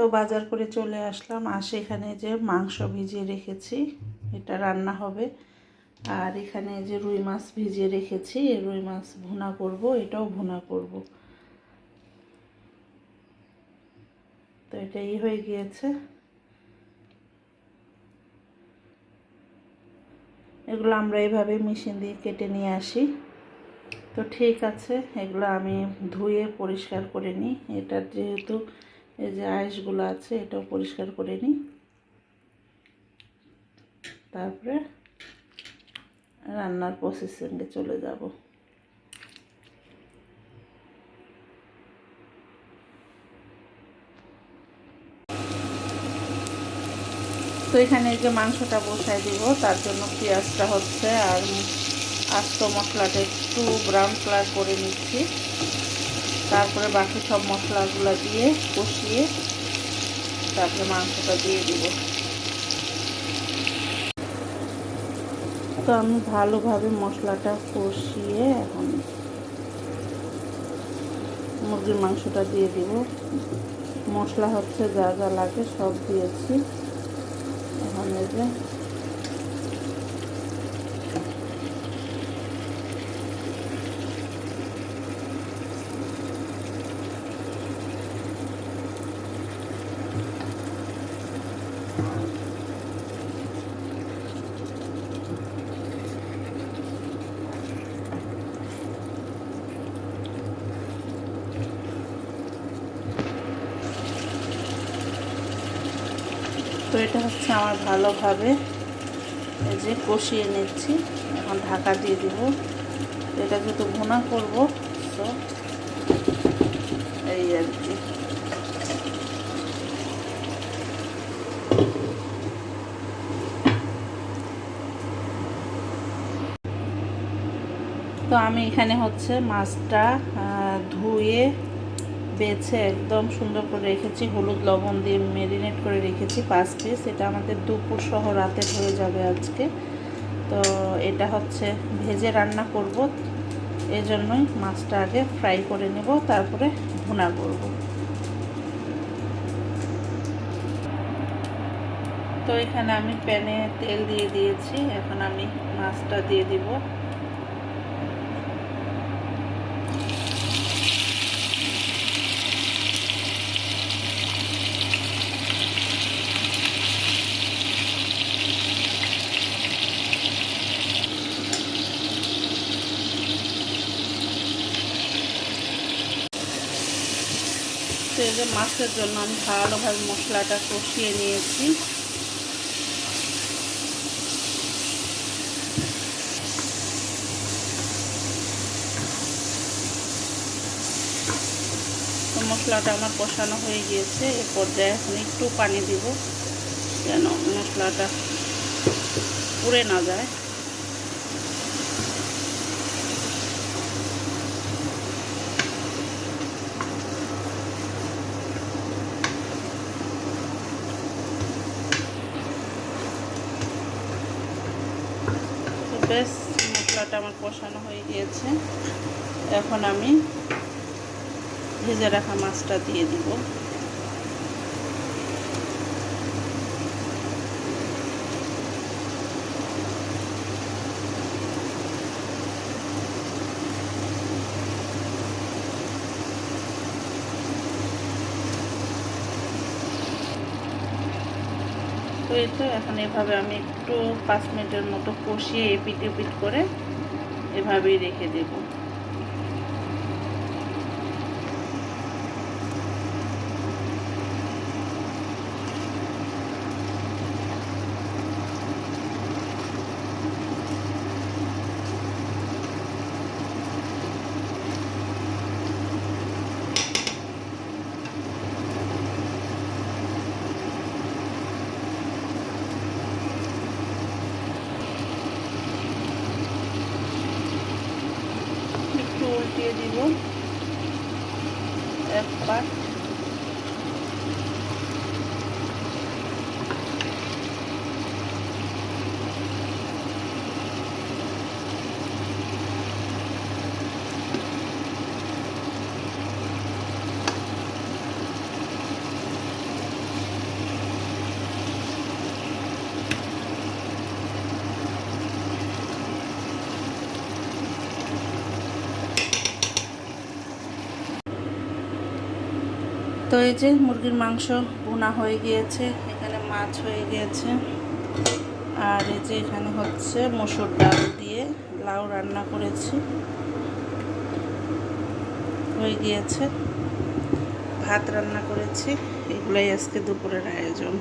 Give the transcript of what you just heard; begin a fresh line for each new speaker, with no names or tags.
তো বাজার করে চলে আসলাম। আর সেখানে যে মাংস ভিজিয়ে রেখেছি, এটা রান্না হবে। আর এখানে যে রুই মাছ ভিজিয়ে রেখেছি রুই মাছ ভুনা করব, এটাও ভুনা করব। তো এটা ই হয়ে গিয়েছে। এগুলো আমরা এইভাবে মেশিন দিয়ে কেটে নিয়ে আসি। তো ঠিক আছে, এগুলো আমি ধুয়ে পরিষ্কার করে নিই। এটার যেহেতু এই যে আইসগুলো আছে, এটাও পরিষ্কার করে নিই। তারপরে রান্নার প্রসেসিংয়ে চলে যাব। তো এখানে যে মাংসটা বসাই দিব, তার জন্য পেঁয়াজটা হচ্ছে আর আস্ত মশলাটা একটু ব্রাউন কালার করে নিচ্ছি। তারপরে বাকি সব মশলাগুলো দিয়ে কষিয়ে তারপরে মাংসটা দিয়ে দিব। তো আমি ভালোভাবে মশলাটা কষিয়ে এখন মুরগির মাংসটা দিয়ে দিব। মশলা হচ্ছে যা যা লাগে সব দিয়েছি। এখন এই যে এটা হচ্ছে আমার ভালোভাবে এই যে কষিয়ে নিচ্ছি। এখন ঢাকা দিয়ে দিব। এটা যেহেতু ভুনা করব তো এই আর কি। তো আমি এখানে হচ্ছে মাছটা ধুয়ে বেছে একদম সুন্দর করে রেখেছি, হলুদ লবণ দিয়ে মেরিনেট করে রেখেছি পাঁচ পিস এটা আমাদের দুপুর সহ রাতে হয়ে যাবে আজকে। তো এটা হচ্ছে ভেজে রান্না করব। এই জন্যই মাছটা আগে ফ্রাই করে নেব, তারপরে ভুনা করব। তো এখানে আমি প্যানে তেল দিয়ে দিয়েছি, এখন আমি মাছটা দিয়ে দিব। তো এই যে মাছের জন্য আমি ভালোভাবে মশলাটা কষিয়ে নিয়েছি। মশলাটা আমার কষানো হয়ে গিয়েছে। এ পর্যায়ে এখন একটু পানি দিব যেন মশলাটা পুড়ে না যায়। বেশ মশলাটা আমার কষানো হয়ে গিয়েছে। এখন আমি ভেজে রাখা মাছটা দিয়ে দিব। তো এই তো এখন এভাবে আমি একটু পাঁচ মিনিটের মতো কষিয়ে এপিট এপিট করে এভাবেই রেখে দেব। উল্টিয়ে দিব। এক পাট। তো এই যে মুরগির মাংস বোনা হয়ে গিয়েছে, এখানে মাছ হয়ে গিয়েছে। আর এই যে এখানে হচ্ছে মসুর ডাল দিয়ে লাউ রান্না করেছি। হয়ে গিয়েছে। ভাত রান্না করেছি। এগুলাই আজকে দুপুরের আয়োজন।